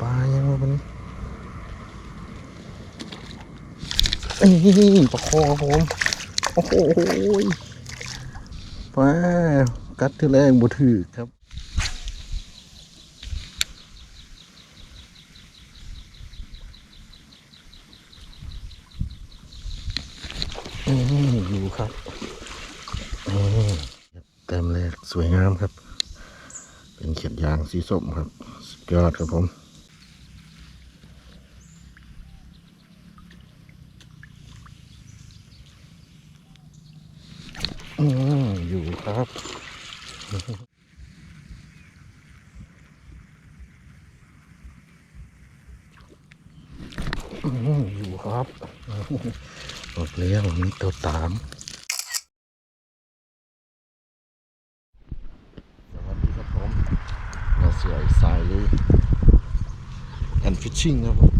ปลายังวันนี้นี่ปลาคอครับผม โอ้โหปลากัดที่แรงบ่ถือครับอือยู่ครับอืมเต็มเลยสวยงามครับ เป็นเขียดยางสีส้มครับสุดยอดครับผมอืมอยู่ครับ อืมอยู่ ครับบอกเลี้ยงมีตัวตาม สวัสดีครับผมมาเสืออีสายเลยแอนฟิชชิ่งครับผม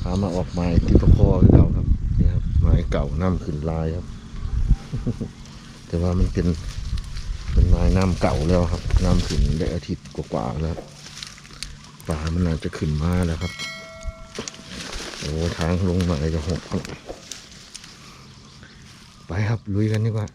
พามาออกไม้ที่ตะคอคือเก่าครับนี่ครับไม้เก่าน้ำขึ้นลายครับ แต่ว่ามันเป็นเป็นไม้น้ำเก่าแล้วครับ น้ำขึ้นได้อาทิตย์กว่าๆแล้วปลามันน่าจะขึ้นมาแล้วครับ โอ้ทางลงมาจะหกครับ ไปครับลุยกันดีกว่า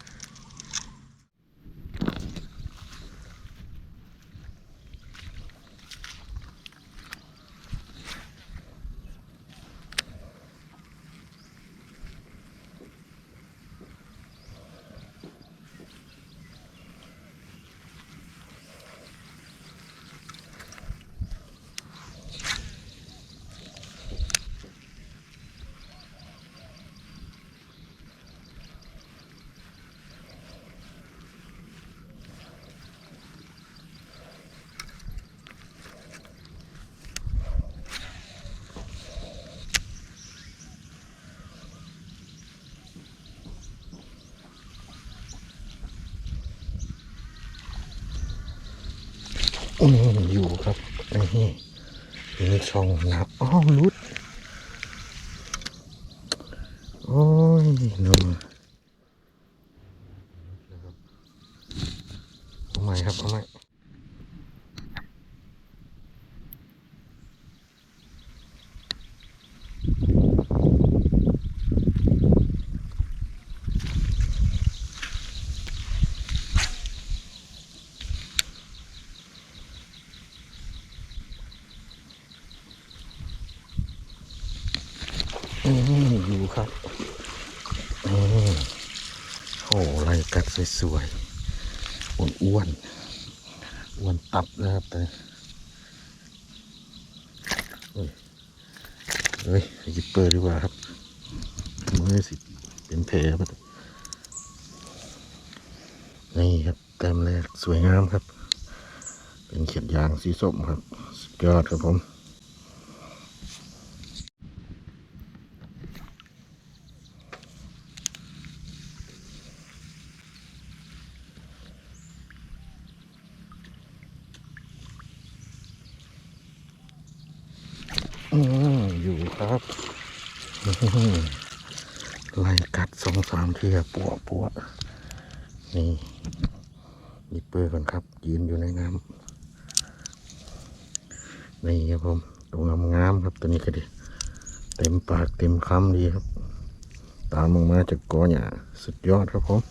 อืมอยู่ครับนี่อยู่ในช่องน้ำอ้าวรุด โอ้ยนมเอาใหม่ครับเอาใหม่ อืมอยู่ครับโอ้ไรกัดสวยๆอ้วนๆอ้วนตับนะครับแต่เฮ้ยเฮ้ยหยิบเปิดดีกว่าครับมือสิเป็นแผลปะนี่ครับเต็มเลยสวยงามครับ เป็นเขียดยางสีส้มครับ สุดยอดครับผม อยู่ครับไล่กัดสองสามเทียปัวปัวนี่มีเปื้อก่อนครับ ยืนอยู่ในน้ำนี่ครับผมตัวงามงามครับตัวนี้ก็ดี เต็มปากเต็มคำดีครับ ตามลงมาจากกอหญ้าสุดยอดครับผม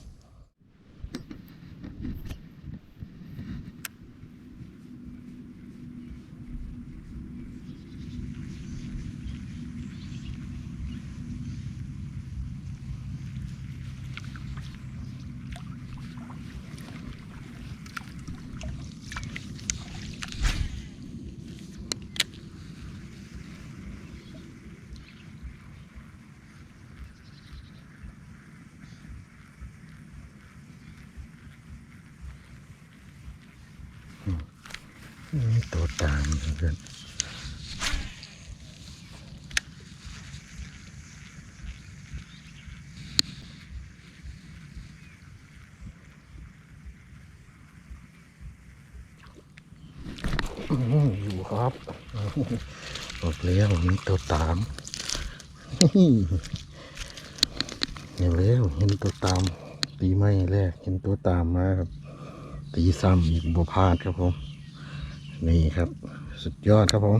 นี่ตัวตามเพื่อนอืมอยู่ครับบอกเลี้ยงมีตัวตามเห็นแล้วเห็นตัวตามตีไม่แรกเห็นตัวตามมาครับ ตีซ้ำอีกบัวพาดครับผม นี่ครับ สุดยอดครับผม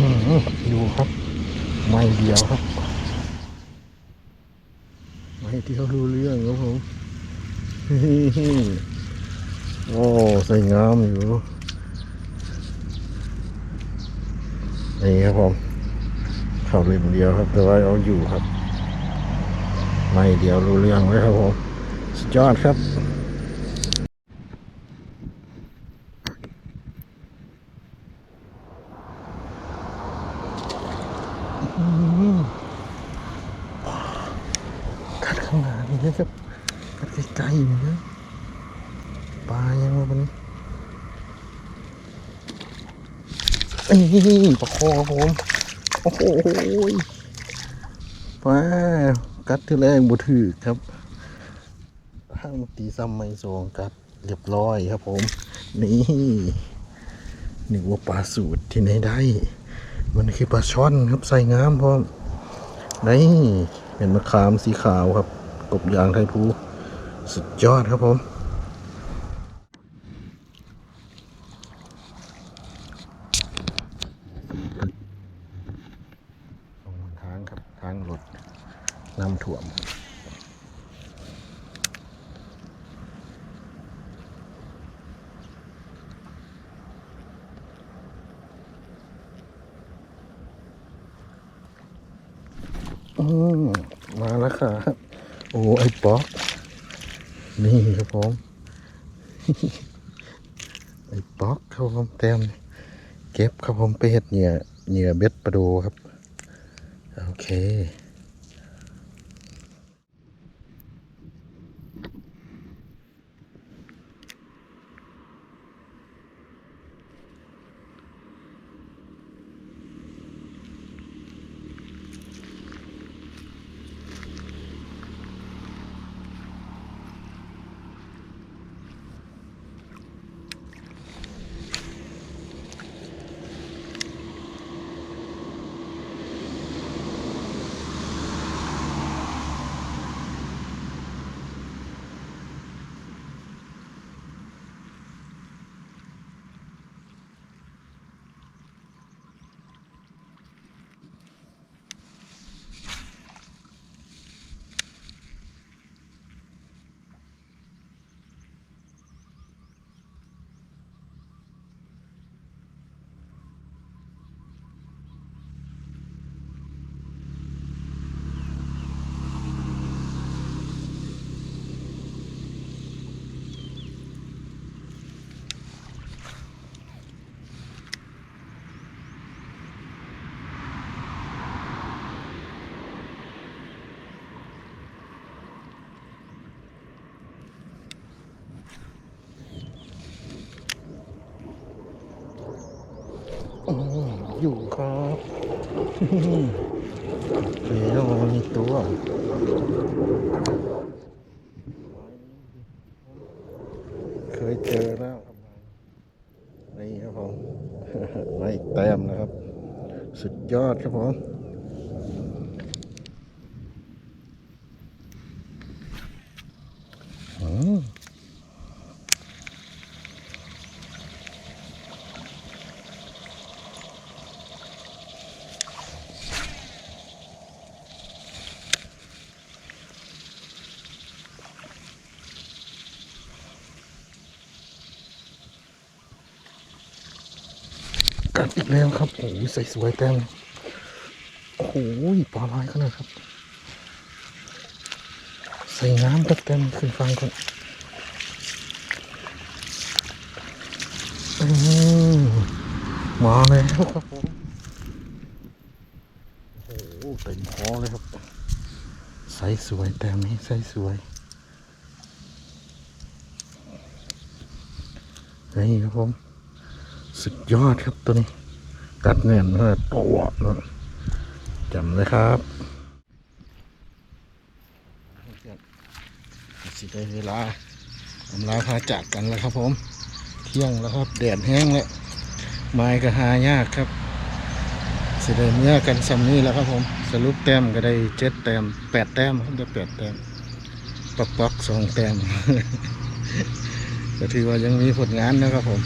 ดูครับ ไม่เดียวครับ ไม่เดียวรู้เรื่องครับผมโอ้ใส่งามอยู่นี่ครับผมเข่าเล่มเดียวครับ แต่ว่าเอาอยู่ครับ ไม่เดียวรู้เรื่องไว้ครับผมสุดยอดครับ กัดข้างหน้านี่นะครับกัดไกล้ๆอยู่นะปลายังวะมันนี่ปลาคอครับผมโอ้โหปลากัดที่แรงบุถือครับห้างตีซ้ำไม่สองกัดเรียบร้อยครับผม นี่นึกว่าปลาสูตรที่ไหนได้ มันคือปลาช่อนครับใส่งามพร้อมนี่ เป็นมะขามสีขาวครับ กบยางไทยภูสุดยอดครับผมทางครับ ทางรถน้ำท่วมอืมมาแล้วครับ โอ้ไอ้ป๊อกนี่ครับผมไอ้ป๊อกครับผมเต็มเก็บครับผมไปเห็ดเหยื่อเหยื่อเบ็ดปลาดูครับ โอเค อืม อยู่ครับเดี๋ยวมีตัวเคยเจอแล้วนี่ครับผมไม่แต้มนะครับ สุดยอดครับผมอืม กัดอีกแล้วครับโอ้ยใส่สวยแต้มโอ้โหปลาลายขนาดครับ ใส่น้ำเต็มขึ้นฟังก่อนอืมาแล้วครับผมโอ้โหเต็มคอเลยครับ ใสสวยแต้มนี้ใสสวยนี่ครับผม สุดยอดครับตัวนี้ กัดแน่นเลยตัวนะจำเลยครับสิได้เวลาอำลาพาจากกันแล้วครับผม เที่ยงแล้วครับแดดแห้งแล้วไม้ก็หายากครับสิได้เมื่อกันซ้ำนี้แล้วครับผม สรุปแต้มก็ได้เจ็ดแต้มแปดแต้มครับได้แปดแต้มปักปักสองแต้มก็ถือว่ายังมีผลงานนะครับผม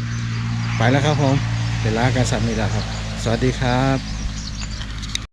ไปแล้วครับผมเวลาการสับนี้แล้วครับ สวัสดีครับ